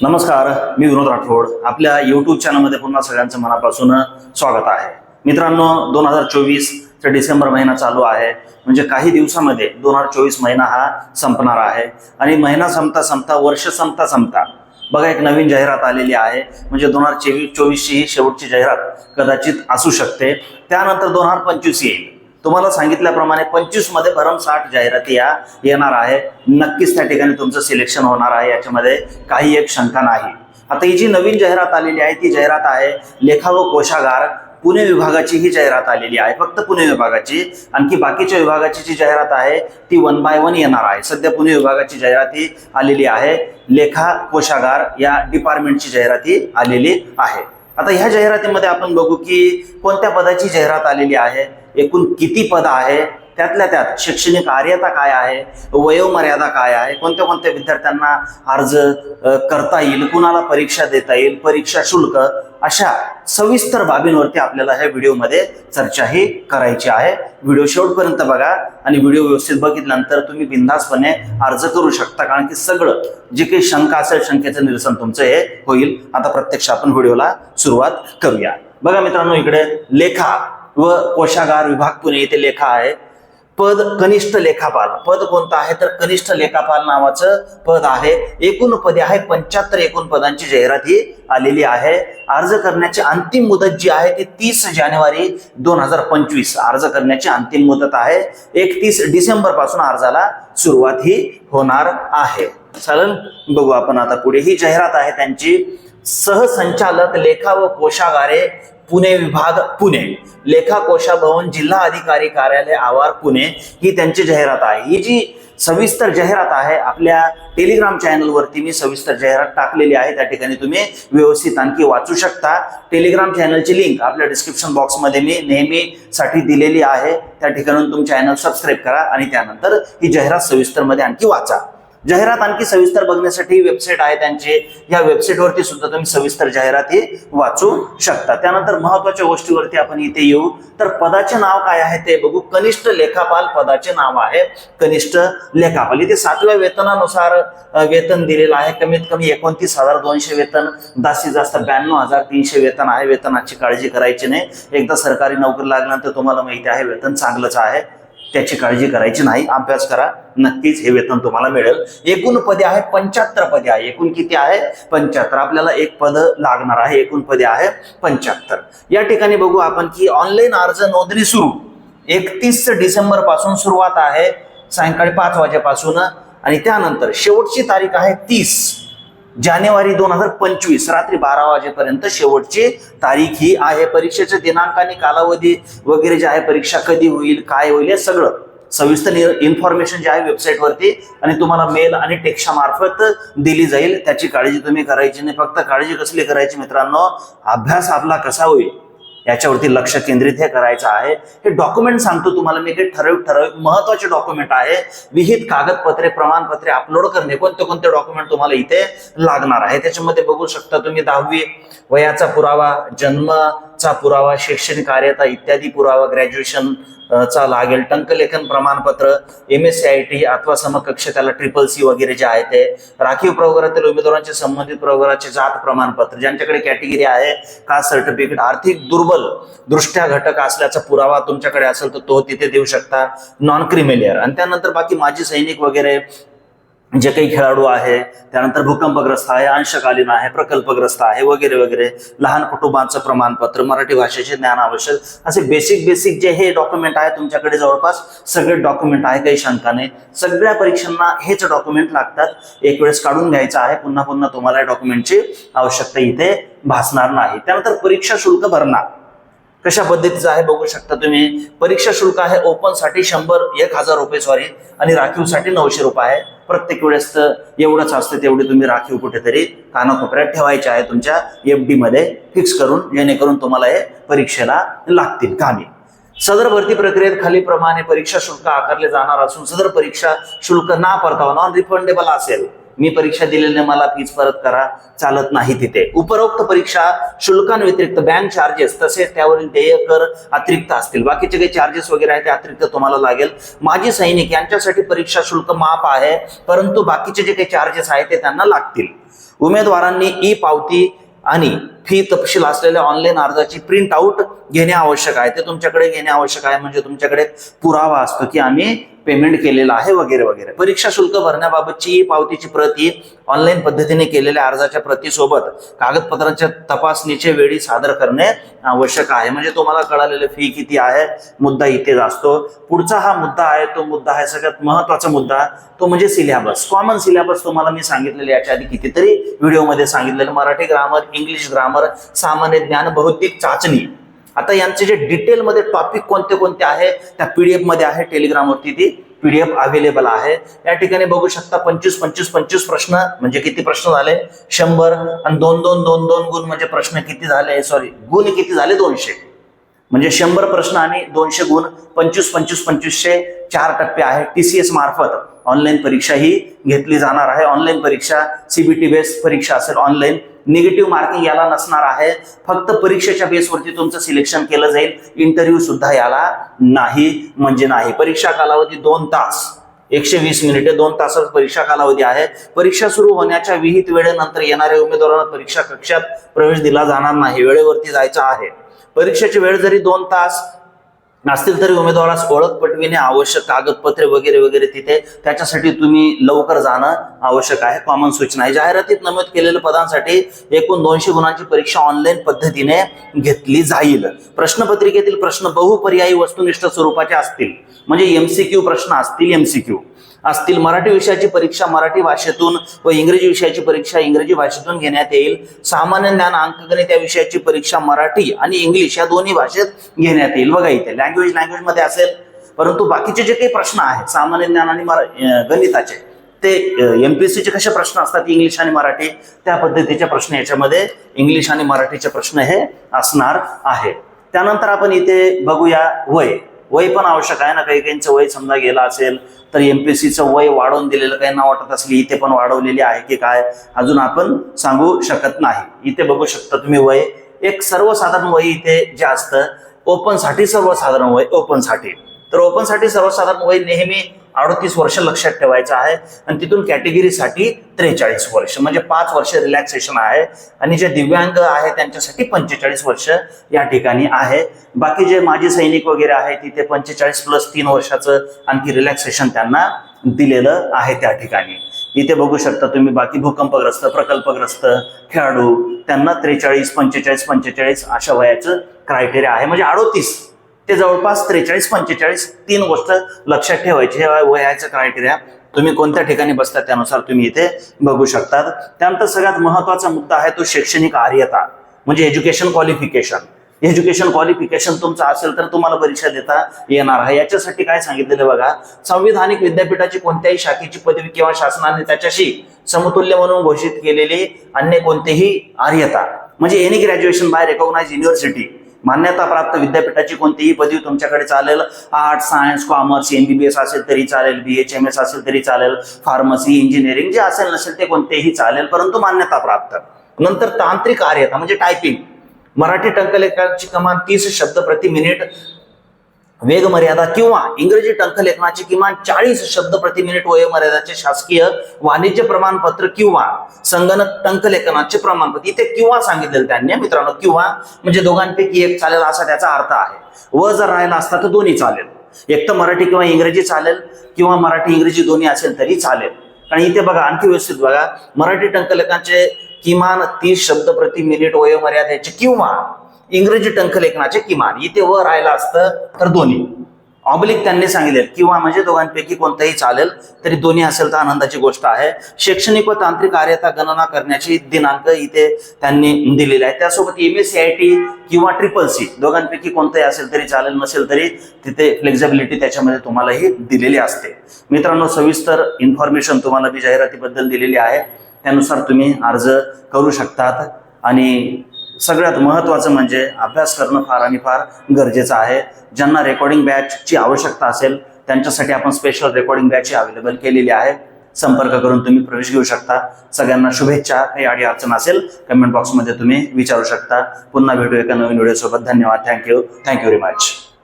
नमस्कार मी विनोद राठोड. आपल्या युट्यूब चॅनलमध्ये पुन्हा सगळ्यांचं मनापासून स्वागत आहे. मित्रांनो दोन हजार चोवीस ते डिसेंबर महिना चालू आहे. म्हणजे काही दिवसामध्ये दोन हजार चोवीस महिना हा संपणार आहे. आणि महिना संपता संपता वर्ष संपता संपता बघा एक नवीन जाहिरात आलेली आहे. म्हणजे दोन हजार चोवीस चोवीसची ही शेवटची जाहिरात कदाचित असू शकते. त्यानंतर दोन हजार पंचवीस येईल. तुम्हाला सांगितल्याप्रमाणे पंचवीसमध्ये भरमसाठ जाहिराती या येणार आहे. नक्कीच त्या ठिकाणी तुमचं सिलेक्शन होणार आहे. याच्यामध्ये काही एक शंका नाही. आता ही जी नवीन जाहिरात आलेली आहे ती जाहिरात आहे लेखा व कोशागार. पुणे विभागाची ही जाहिरात आलेली आहे. फक्त पुणे विभागाची. आणखी बाकीच्या विभागाची जी जाहिरात आहे ती वन बाय वन येणार आहे. सध्या पुणे विभागाची जाहिराती आलेली आहे. लेखा कोशागार या डिपार्टमेंटची जाहिराती आलेली आहे. आता ह्या जाहिरातीमध्ये आपण बघू की कोणत्या पदाची जाहिरात आलेली आहे? एकूण किती पद आहे? त्यातल्या त्यात शैक्षणिक आर्यता काय आहे? वयोमर्यादा काय आहे? कोणत्या कोणत्या विद्यार्थ्यांना अर्ज करता येईल? कुणाला परीक्षा देता येईल? परीक्षा शुल्क अशा सविस्तर बाबींवरती आपल्याला ह्या व्हिडिओमध्ये चर्चाही करायची आहे. व्हिडिओ शेवटपर्यंत बघा आणि व्हिडिओ व्यवस्थित बघितल्यानंतर तुम्ही बिंदासपणे अर्ज करू शकता. कारण की सगळं जे काही शंका असेल शंकेचं निरसन तुमचं हे होईल. आता प्रत्यक्ष आपण व्हिडिओला सुरुवात करूया. बघा मित्रांनो इकडे लेखा. व कोशागार विभाग पुणे येथे लेखा आहे. पद कनिष्ठ लेखापाल. पद कोणतं आहे? तर कनिष्ठ लेखापाल नावाचं पद आहे. एकूण पदे आहे पंच्याहत्तर एकूण पदांची जाहिरात ही आलेली आहे. अर्ज करण्याची अंतिम मुदत जी आहे ती तीस जानेवारी दोन हजार पंचवीस. अर्ज करण्याची अंतिम मुदत आहे. एकतीस डिसेंबरपासून अर्जाला सुरुवात ही होणार आहे. चालेल बघू आपण आता पुढे. ही जाहिरात आहे त्यांची. सहसंचालक लेखा व कोशागारे पुणे विभाग पुणे. लेखा कोशा भवन जिल्हा अधिकारी कार्यालय आवार पुणे ही त्यांची जाहिरात आहे. ही जी सविस्तर जाहिरात आहे आपल्या टेलिग्राम चॅनलवरती मी सविस्तर जाहिरात टाकलेली आहे. त्या ठिकाणी तुम्ही व्यवस्थित आणखी वाचू शकता. टेलिग्राम चॅनलची लिंक आपल्या डिस्क्रिप्शन बॉक्समध्ये मी नेहमीसाठी दिलेली आहे. त्या ठिकाणून तुम्ही चॅनल सबस्क्राईब करा आणि त्यानंतर ही जाहिरात सविस्तरमध्ये आणखी वाचा. जाहिरात आणखी सविस्तर बघण्यासाठी वेबसाईट आहे त्यांची. या वेबसाईटवरती सुद्धा तुम्ही सविस्तर जाहिराती वाचू शकता. त्यानंतर महत्त्वाच्या गोष्टीवरती आपण इथे येऊ. तर पदाचे नाव काय आहे ते बघू. कनिष्ठ लेखापाल पदाचे नाव आहे. कनिष्ठ लेखापाल. इथे सातव्या वेतनानुसार वेतन दिलेलं आहे. कमीत कमी एकोणतीस हजार दोनशे वेतन जास्तीत जास्त ब्याण्णव हजार तीनशे वेतन आहे. वेतनाची काळजी करायची नाही. एकदा सरकारी नोकरी लागल्यानंतर तुम्हाला माहिती आहे वेतन चांगलंच आहे. त्याची काळजी करायची नाही. अभ्यास करा. नक्कीच हे वेतन तुम्हाला मिळेल. एकूण पदे आहे पंच्याहत्तर पदे आहे. एकूण किती आहे? पंच्याहत्तर. आपल्याला एक पद लागणार आहे. एकूण पदे आहे पंच्याहत्तर. या ठिकाणी बघू आपण की ऑनलाईन अर्ज नोंदणी सुरू. एकतीस डिसेंबरपासून सुरुवात आहे. सायंकाळी पाच वाजेपासून. आणि त्यानंतर शेवटची तारीख आहे तीस. जानेवारी दोन हजार पंचवीस रात्री बारा वाजेपर्यंत शेवटची तारीख ही आहे. परीक्षेचे दिनांक आणि कालावधी वगैरे जे आहे परीक्षा कधी होईल काय होईल हे सगळं सविस्तर इन्फॉर्मेशन जे आहे वेबसाईटवरती आणि तुम्हाला मेल आणि टेक्स्टा मार्फत दिली जाईल. त्याची काळजी तुम्ही करायची नाही. फक्त काळजी कसली करायची मित्रांनो? अभ्यास आपला कसा होईल? याच्यावरती लक्ष केंद्रित हे करायचं आहे. हे डॉक्युमेंट सांगतो तुम्हाला मी काही ठराविक ठराविक महत्त्वाचे डॉक्युमेंट आहे. विहित कागदपत्रे प्रमाणपत्रे अपलोड करणे कोणते कोणते डॉक्युमेंट तुम्हाला इथे लागणार आहे. त्याच्यामध्ये बघू शकता तुम्ही दहावी वयाचा पुरावा जन्म चा पुरावा शैक्षणिक कार्यता इत्यादी पुरावा ग्रॅज्युएशन चा लागेल. टंकलेखन प्रमाणपत्र M S C I T अथवा समकक्ष त्याला ट्रिपल सी वगैरे जे आहे ते. राखीव प्रवर्गातील उमेदवारांचे संबंधित प्रवर्गाचे जात प्रमाणपत्र ज्यांच्याकडे कॅटेगरी आहे का सर्टिफिकेट आर्थिक दुर्बल दृष्ट्या घटक असल्याचा पुरावा तुमच्याकडे असेल तर तो तिथे देऊ शकता. नॉन क्रिमिलियर आणि त्यानंतर बाकी माजी सैनिक वगैरे जे काही खेळाडू आहे त्यानंतर भूकंपग्रस्त आहे अंशकालीन आहे प्रकल्पग्रस्त आहे वगैरे वगैरे लहान कुटुंबांचं प्रमाणपत्र मराठी भाषेचे ज्ञान आवश्यक असे बेसिक बेसिक जे हे डॉक्युमेंट आहे तुमच्याकडे जवळपास सगळे डॉक्युमेंट आहे काही शंका नाही सगळ्या परीक्षांना हेच डॉक्युमेंट लागतात. एक वेळेस काढून घ्यायचं आहे पुन्हा पुन्हा तुम्हाला डॉक्युमेंटची आवश्यकता इथे भासणार नाही. त्यानंतर परीक्षा शुल्क भरणार कशा पद्धतीचं आहे बघू शकता तुम्ही. परीक्षा शुल्क आहे ओपनसाठी शंभर एक हजार रुपये सॉरी आणि राखीवसाठी नऊशे रुपये आहे. प्रत्येक वेळेस एवढंच असतं तेवढे तुम्ही राखीव कुठेतरी कानाकोपऱ्यात ठेवायचे आहे तुमच्या एफ डी मध्ये फिक्स करून जेणेकरून तुम्हाला हे परीक्षेला लागतील कामी. सदर भरती प्रक्रियेत खालीप्रमाणे परीक्षा शुल्क आकारले जाणार असून सदर परीक्षा शुल्क ना परतावा नॉन रिफंडेबल असेल. मी परीक्षा दिलेली मला फीज परत करा चालत नाही तिथे. उपरोक्त परीक्षा शुल्कांव्यतिरिक्त बँक चार्जेस तसेच त्यावरील देय कर अतिरिक्त असतील. बाकीचे काही चार्जेस वगैरे आहेत ते अतिरिक्त तुम्हाला लागेल. माजी सैनिक यांच्यासाठी परीक्षा शुल्क माफ आहे परंतु बाकीचे जे काही चार्जेस आहेत ते त्यांना लागतील. उमेदवारांनी ई पावती आणि फी तपशील असलेल्या ऑनलाईन अर्जाची प्रिंट आउट घेणे आवश्यक आहे. ते तुमच्याकडे घेणे आवश्यक आहे म्हणजे तुमच्याकडे पुरावा असतो की आम्ही पेमेंट केलेलं आहे वगैरे वगैरे. परीक्षा शुल्क भरण्याबाबतची पावतीची प्रती ऑनलाईन पद्धतीने केलेल्या अर्जाच्या प्रतीसोबत कागदपत्रांच्या तपासणीचे वेळी सादर करणे आवश्यक आहे. म्हणजे तुम्हाला कळालेलं फी किती आहे मुद्दा इथेच असतो. पुढचा हा मुद्दा आहे तो मुद्दा आहे सगळ्यात महत्त्वाचा मुद्दा. तो म्हणजे सिलेबस. कॉमन सिलेबस तुम्हाला मी सांगितलेले याच्या आधी कितीतरी व्हिडिओमध्ये सांगितलेलं मराठी ग्रामर इंग्लिश ग्रामर सामान्य ज्ञान बौद्धिक चाचणी. आता यांचे जे डिटेलमध्ये टॉपिक कोणते कोणते आहे त्या पीडीएफमध्ये आहे टेलिग्रामवरती ती पीडीएफ अवेलेबल आहे. या ठिकाणी बघू शकता पंचवीस पंचवीस पंचवीस प्रश्न म्हणजे किती प्रश्न झाले? शंभर आणि दोन दोन दोन दोन गुण म्हणजे प्रश्न किती झाले? सॉरी गुण किती झाले? दोनशे. म्हणजे शंभर प्रश्न आणि दोनशे गुण पंचवीस पंचवीस पंचवीसशे चार टप्पे आहे. टी सी एस मार्फत ऑनलाईन परीक्षा ही घेतली जाणार आहे. ऑनलाईन परीक्षा सीबीटी बेस्ड परीक्षा असेल ऑनलाईन निगेटिव्ह मार्किंग याला नसणार आहे. फक्त परीक्षेच्या बेसवरती तुमचं सिलेक्शन केलं जाईल. इंटरव्ह्यू सुद्धा याला नाही म्हणजे नाही. परीक्षा कालावधी दोन तास. एकशे वीस मिनिटे दोन तासात परीक्षा कालावधी आहे. परीक्षा सुरू होण्याच्या विहित वेळेनंतर येणाऱ्या उमेदवारांना परीक्षा कक्षात प्रवेश दिला जाणार नाही. वेळेवरती जायचं आहे. परीक्षेची वेळ जरी दोन तास नसतील तरी उमेदवारास ओळख पटविणे आवश्यक कागदपत्रे वगैरे वगैरे तिथे त्याच्यासाठी तुम्ही लवकर जाणं आवश्यक आहे. कॉमन सूचना आहे. जाहिरातीत नमूद केलेल्या पदांसाठी एकूण दोनशे गुणांची परीक्षा ऑनलाईन पद्धतीने घेतली जाईल. प्रश्नपत्रिकेतील प्रश्न बहुपर्यायी वस्तुनिष्ठ स्वरूपाचे असतील. म्हणजे एमसीक्यू प्रश्न असतील एमसीक्यू असतील. मराठी विषयाची परीक्षा मराठी भाषेतून व इंग्रजी विषयाची परीक्षा इंग्रजी भाषेतून घेण्यात येईल. सामान्य ज्ञान अंकगणित या विषयाची परीक्षा मराठी आणि इंग्लिश या दोन्ही भाषेत घेण्यात येईल. बघा इथे लँग्वेज लँग्वेजमध्ये असेल. परंतु बाकीचे जे काही प्रश्न आहेत सामान्य ज्ञान आणि गणिताचे ते एमपीएससीचे कसे प्रश्न असतात इंग्लिश आणि मराठी? त्या पद्धतीचे प्रश्न याच्यामध्ये इंग्लिश आणि मराठीचे प्रश्न हे असणार आहे. त्यानंतर आपण इथे बघूया वय. वय पण आवश्यक आहे ना. काही काहींचं वय समजा गेलं असेल तर एम पी सीचं वय वाढवून दिलेलं काहींना वाटत असली इथे पण वाढवलेली आहे की काय अजून आपण सांगू शकत नाही. इथे बघू शकता तुम्ही वय. एक सर्वसाधारण वय इथे जे असतं ओपनसाठी सर्वसाधारण वय ओपनसाठी. तर ओपनसाठी सर्वसाधारण वय नेहमी अडतीस वर्ष लक्षात ठेवायचं आहे. आणि तिथून कॅटेगरीसाठी त्रेचाळीस वर्ष. म्हणजे पाच वर्ष रिलॅक्सेशन आहे. आणि जे दिव्यांग आहे त्यांच्यासाठी पंचेचाळीस वर्ष या ठिकाणी आहे. बाकी जे माजी सैनिक वगैरे आहे तिथे पंचेचाळीस प्लस तीन वर्षाचं आणखी रिलॅक्सेशन त्यांना दिलेलं आहे त्या ठिकाणी. इथे बघू शकता तुम्ही बाकी भूकंपग्रस्त प्रकल्पग्रस्त खेळाडू त्यांना त्रेचाळीस पंचेचाळीस पंचेचाळीस अशा वयाचं क्रायटेरिया आहे. म्हणजे अडोतीस ते जवळपास त्रेचाळीस पंचेचाळीस तीन गोष्ट लक्षात ठेवायची हे वयाचं क्रायटेरिया तुम्ही कोणत्या ठिकाणी बसता त्यानुसार तुम्ही इथे बघू शकतात. त्यानंतर सगळ्यात महत्त्वाचा मुद्दा आहे तो शैक्षणिक आर्यता म्हणजे एज्युकेशन क्वालिफिकेशन एज्युकेशन क्वालिफिकेशन तुमचं असेल तर तुम्हाला परीक्षा देता येणार आहे. याच्यासाठी काय सांगितलेलं बघा संविधानिक विद्यापीठाची कोणत्याही शाखेची पदवी किंवा शासनाने त्याच्याशी समतुल्य म्हणून घोषित केलेली अन्य कोणतेही आर्यता म्हणजे any graduation by recognise university मान्यता प्राप्त विद्यापीठाची कोणतीही पदवी तुमच्याकडे चालेल. आर्ट सायन्स कॉमर्स एमबीबीएस असेल तरी चालेल बी एच एम एस असेल तरी चालेल फार्मसी इंजिनिअरिंग जे असेल नसेल ते कोणतेही चालेल परंतु मान्यता प्राप्त. नंतर तांत्रिक आर्यता म्हणजे टायपिंग मराठी टंकलेखाची कमान तीस शब्द प्रति मिनिट वेगमर्यादा किंवा इंग्रजी टंकलेखनाची किमान चाळीस शब्द प्रति मिनिट वयोमर्यादाचे शासकीय वाणिज्य प्रमाणपत्र किंवा संगणक टंकलेखनाचे प्रमाणपत्र इथे किंवा सांगितलेलं त्यांनी मित्रांनो किंवा म्हणजे दोघांपैकी एक चालेल असा त्याचा अर्थ आहे. व जर राहिला असता तर दोन्ही चालेल. एक तर मराठी किंवा इंग्रजी चालेल किंवा मराठी इंग्रजी दोन्ही असेल तरी चालेल. आणि इथे बघा आणखी व्यवस्थित बघा मराठी टंकलेखनाचे किमान तीस शब्द प्रति मिनिट वयोमर्यादेचे किंवा इंग्रजी टंकलेखनाचे किमान. इथे व राहिलं असतं तर दोन्ही. ऑब्लिक त्यांनी सांगितले किंवा म्हणजे दोघांपैकी कोणतंही चालेल तरी दोन्ही असेल तर आनंदाची गोष्ट आहे. शैक्षणिक व तांत्रिक कार्यता गणना करण्याची दिनांक इथे त्यांनी दिलेले आहे त्यासोबत M S C I T किंवा ट्रिपल सी दोघांपैकी कोणतंही असेल तरी चालेल नसेल तरी तिथे फ्लेक्झिबिलिटी त्याच्यामध्ये तुम्हालाही दिलेली असते. मित्रांनो सविस्तर इन्फॉर्मेशन तुम्हाला मी जाहिरातीबद्दल दिलेली आहे. त्यानुसार तुम्ही अर्ज करू शकतात आणि सगळ्यात महत्त्वाचं म्हणजे अभ्यास करणं फार आणि फार गरजेचं आहे. ज्यांना रेकॉर्डिंग बॅचची आवश्यकता असेल त्यांच्यासाठी आपण स्पेशल रेकॉर्डिंग बॅच अवेलेबल केलेली आहे. संपर्क करून तुम्ही प्रवेश घेऊ शकता. सगळ्यांना शुभेच्छा. काही अडी अडचण असेल कमेंट बॉक्समध्ये तुम्ही विचारू शकता. पुन्हा भेटू एका नवीन व्हिडिओसोबत धन्यवाद. Thank you thank you very much